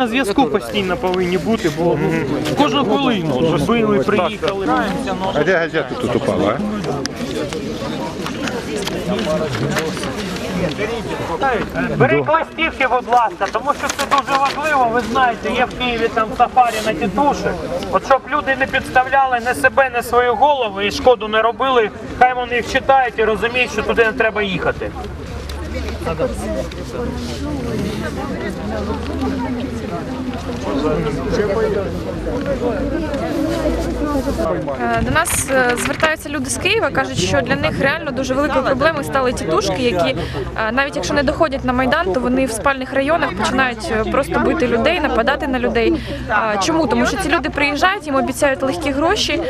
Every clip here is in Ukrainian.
На зв'язку постійно повинні бути, бо кожну хвилину били, приїхали. А де газета тут упала? Бери листівки, будь ласка, тому що це дуже важливо. Ви знаєте, є в Києві там сафарі на тітушек. От щоб люди не підставляли не себе, не свою голову і шкоду не робили, хай вони їх читають і розуміють, що туди не треба їхати. Е, До нас е, звертаються люди з Києва, кажуть, що для них реально дуже великою проблемою стали тітушки, які е, навіть якщо не доходять на майдан, то вони в спальних районах починають е, просто бити людей, нападати на людей. Чому? Тому що ці люди приїжджають, їм обіцяють легкі гроші.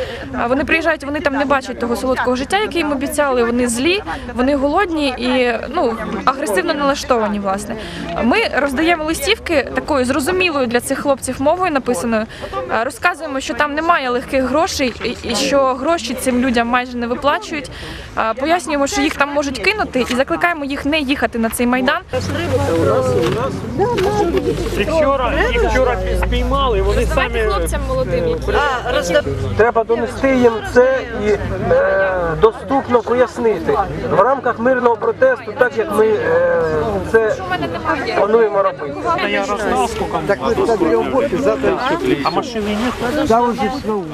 Вони приїжджають, вони там не бачать того солодкого життя, яке їм обіцяли. Вони злі, вони голодні і ну агресивно налаштовані. Власне, ми роздаємо листівки такою зрозумілою для цих хлопців мовою написаною. Е, Розказуємо, що там немає легких грошей, і- і що гроші цим людям майже не виплачують. Е, Пояснюємо, що їх там можуть кинути, і закликаємо їх не їхати на цей майдан. І вчора, і вчора спіймали, вони самі молодим, Треба донести їм це і е, доступно пояснити в рамках мирного протесту, так як ми е, це плануємо робити. я завтра а машини нет. Там уже знову.